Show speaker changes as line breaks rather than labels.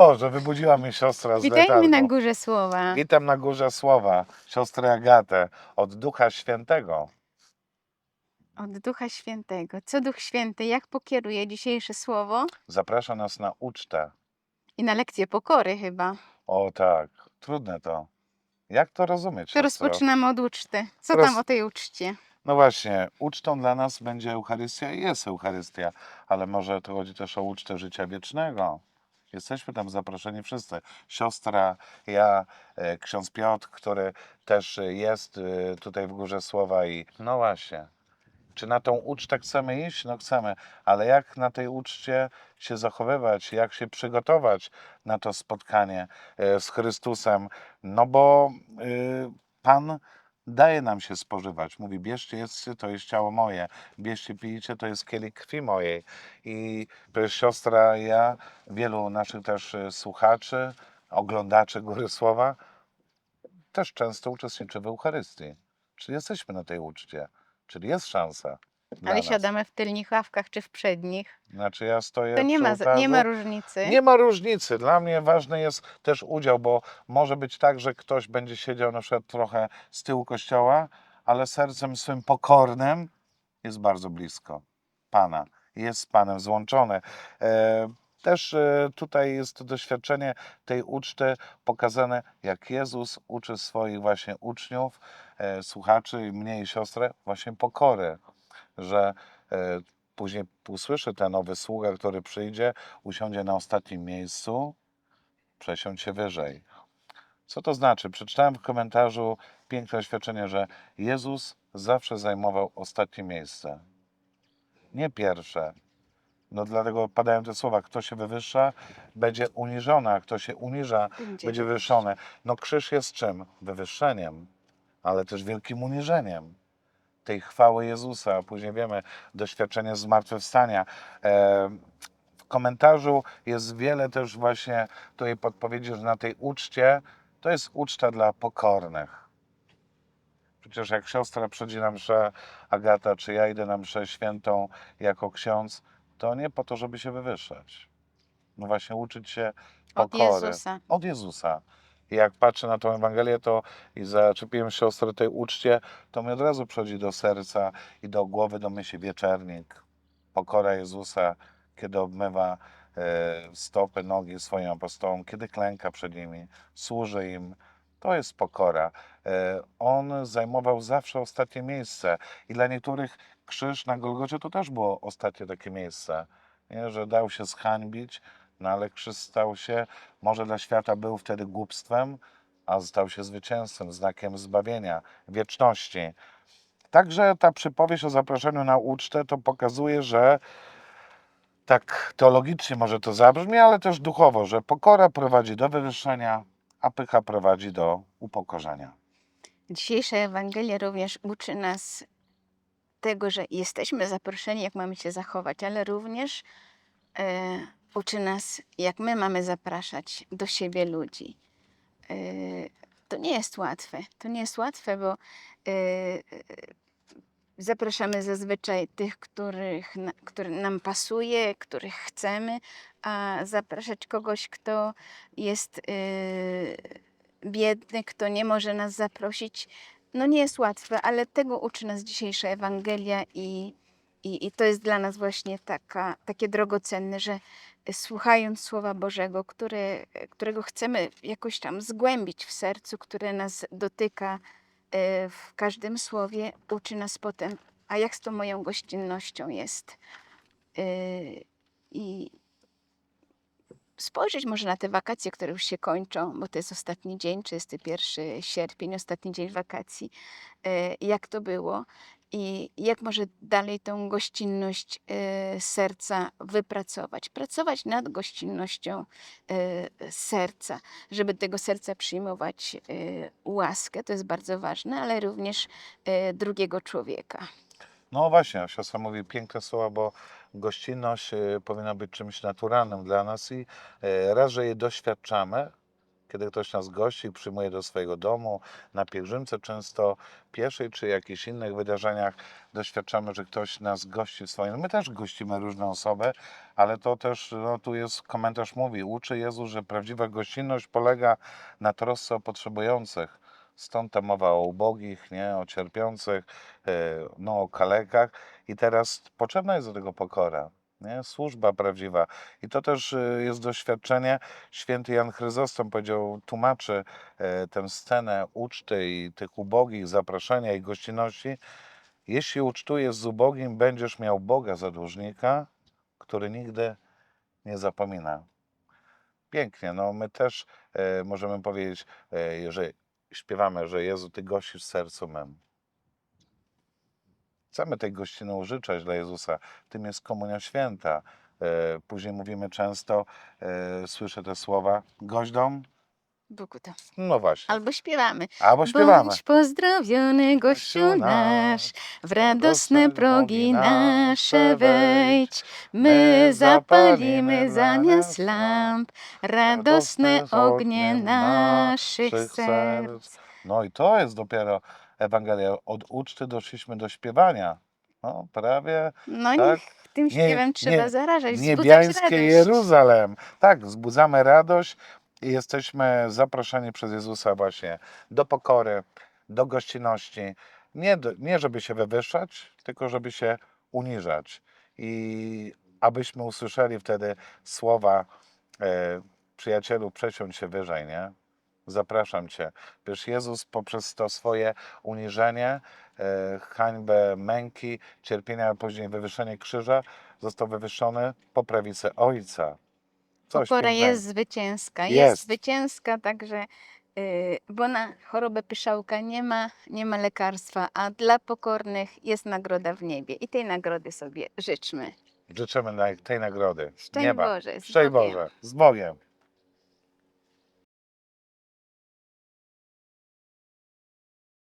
O, że wybudziła mnie siostra z
Witajmy
letargu.
na górze słowa.
Witam na górze słowa siostrę Agatę od Ducha Świętego.
Od Ducha Świętego. Co Duch Święty, jak pokieruje dzisiejsze słowo?
Zaprasza nas na ucztę.
I na lekcję pokory chyba.
O tak, trudne to. Jak to rozumieć?
To
siostro?
rozpoczynamy od uczty. Co
Roz-
tam o tej uczcie?
No właśnie, ucztą dla nas będzie Eucharystia i jest Eucharystia, ale może to chodzi też o ucztę życia wiecznego. Jesteśmy tam zaproszeni wszyscy. Siostra, ja, e, ksiądz Piotr, który też jest e, tutaj w Górze Słowa i no właśnie. Czy na tą ucztę chcemy iść? No chcemy, ale jak na tej uczcie się zachowywać, jak się przygotować na to spotkanie e, z Chrystusem? No bo Pan daje nam się spożywać. Mówi, bierzcie, jedzcie, to jest ciało moje. Bierzcie, pijcie, to jest kielich krwi mojej. I siostra, ja, wielu naszych też y, słuchaczy, oglądaczy Góry Słowa, też często uczestniczy w Eucharystii. Czy jesteśmy na tej uczcie? Czyli jest szansa.
Ale
nas.
siadamy w tylnych ławkach czy w przednich.
Znaczy ja stoję
To nie ma, nie ma różnicy.
Nie ma różnicy. Dla mnie ważny jest też udział, bo może być tak, że ktoś będzie siedział na przykład trochę z tyłu kościoła, ale sercem swym pokornym jest bardzo blisko Pana. Jest z Panem złączony. E, Też e, tutaj jest to doświadczenie tej uczty pokazane, jak Jezus uczy swoich właśnie uczniów, e, słuchaczy, i mnie i siostrę, właśnie pokory, że e, później usłyszy ten nowy sługa, który przyjdzie, usiądzie na ostatnim miejscu, przesiądź się wyżej. Co to znaczy? Przeczytałem w komentarzu piękne oświadczenie, że Jezus zawsze zajmował ostatnie miejsce. Nie pierwsze. No dlatego padają te słowa, kto się wywyższa, będzie uniżony, a kto się uniża,
Będzie
będzie wywyższony. No krzyż jest czym? Wywyższeniem, ale też wielkim uniżeniem tej chwały Jezusa. a Później wiemy, doświadczenie zmartwychwstania. E, w komentarzu jest wiele też właśnie tutaj podpowiedzi, że na tej uczcie to jest uczta dla pokornych. Przecież jak siostra przychodzi na mszę Agata, czy ja idę na mszę świętą jako ksiądz, to nie po to, żeby się wywyższać. No właśnie uczyć się
Od
pokory.
Jezusa.
Od Jezusa. Jak patrzę na tą Ewangelię, to i zaczepiłem siostrę tej uczcie, to mi od razu przychodzi do serca i do głowy do myśli wieczernik. Pokora Jezusa, kiedy obmywa e, stopy, nogi swoim apostołom, kiedy klęka przed nimi, służy im. To jest pokora. E, on zajmował zawsze ostatnie miejsce. I dla niektórych krzyż na Golgocie to też było ostatnie takie miejsce. Nie? Że dał się zhańbić, no ale krzyż stał się, może dla świata był wtedy głupstwem, a stał się zwycięstwem, znakiem zbawienia, wieczności. Także ta przypowieść o zaproszeniu na ucztę to pokazuje, że tak teologicznie może to zabrzmi, ale też duchowo, że pokora prowadzi do wywyższenia, a pycha prowadzi do upokorzenia.
Dzisiejsza Ewangelia również uczy nas tego, że jesteśmy zaproszeni, jak mamy się zachować, ale również e, uczy nas, jak my mamy zapraszać do siebie ludzi. E, to nie jest łatwe. To nie jest łatwe, bo e, zapraszamy zazwyczaj tych, których, który nam pasuje, których chcemy, a zapraszać kogoś, kto jest e, biedny, kto nie może nas zaprosić, no nie jest łatwe, ale tego uczy nas dzisiejsza Ewangelia i, i, i to jest dla nas właśnie taka, takie drogocenne, że słuchając Słowa Bożego, które, którego chcemy jakoś tam zgłębić w sercu, które nas dotyka e, w każdym słowie, uczy nas potem, a jak z tą moją gościnnością jest. I spojrzeć może na te wakacje, które już się kończą, bo to jest ostatni dzień, 31 sierpień, ostatni dzień wakacji, jak to było i jak może dalej tą gościnność e, serca wypracować. Pracować nad gościnnością e, serca, żeby tego serca przyjmować e, łaskę, to jest bardzo ważne, ale również drugiego człowieka.
No właśnie, siostra mówi piękne słowa, bo gościnność y, powinna być czymś naturalnym dla nas i y, raz, że jej doświadczamy, kiedy ktoś nas gości, przyjmuje do swojego domu, na pielgrzymce często pieszej czy jakichś innych wydarzeniach doświadczamy, że ktoś nas gości w swoim. My też gościmy różne osoby, ale to też, no tu jest komentarz mówi, uczy Jezus, że prawdziwa gościnność polega na trosce o potrzebujących. Stąd ta mowa o ubogich, nie, o cierpiących, e, no, o kalekach. I teraz potrzebna jest do tego pokora, nie? służba prawdziwa. I to też e, jest doświadczenie. Święty Jan Chryzostom powiedział, tłumaczy e, tę scenę uczty i tych ubogich, zapraszania i gościnności. Jeśli ucztujesz z ubogim, będziesz miał Boga za dłużnika, który nigdy nie zapomina. Pięknie, no my też e, możemy powiedzieć, że śpiewamy, że Jezu, Ty gościsz sercu mym. Chcemy tej gościny użyczać dla Jezusa. Tym jest komunia święta. E, Później mówimy często, e, słyszę te słowa, gość dom?
Bóg to.
No właśnie.
Albo śpiewamy.
Albo śpiewamy.
Bądź pozdrowiony, gościu nasz, w radosne progi nasze wejdź. My zapalimy zamiast lamp radosne ognie naszych serc.
No i to jest dopiero Ewangelia. Od uczty doszliśmy do śpiewania. No, prawie
No
Tak.
niech tym
Nie-
śpiewem trzeba
nie-
zarażać, wzbudzać
niebiańskie
radość.
Jeruzalem. Tak, wzbudzamy radość i jesteśmy zaproszeni przez Jezusa właśnie do pokory, do gościnności. Nie, nie żeby się wywyższać, tylko żeby się uniżać. I abyśmy usłyszeli wtedy słowa e, przyjacielu, przesiądź się wyżej, nie? Zapraszam Cię. Wiesz, Jezus poprzez to swoje uniżenie, e, hańbę, męki, cierpienia, a później wywyższenie krzyża, został wywyższony po prawicy Ojca. Coś
Pokora jest zwycięska. Jest,
Jest.
zwycięska, także y, bo na chorobę pyszałka nie ma, nie ma lekarstwa, a dla pokornych jest nagroda w niebie. I tej nagrody sobie życzmy.
Życzymy tej nagrody.
Szczęść
nieba.
Boże, z
Szczęść
Bogiem.
Boże. Z Bogiem.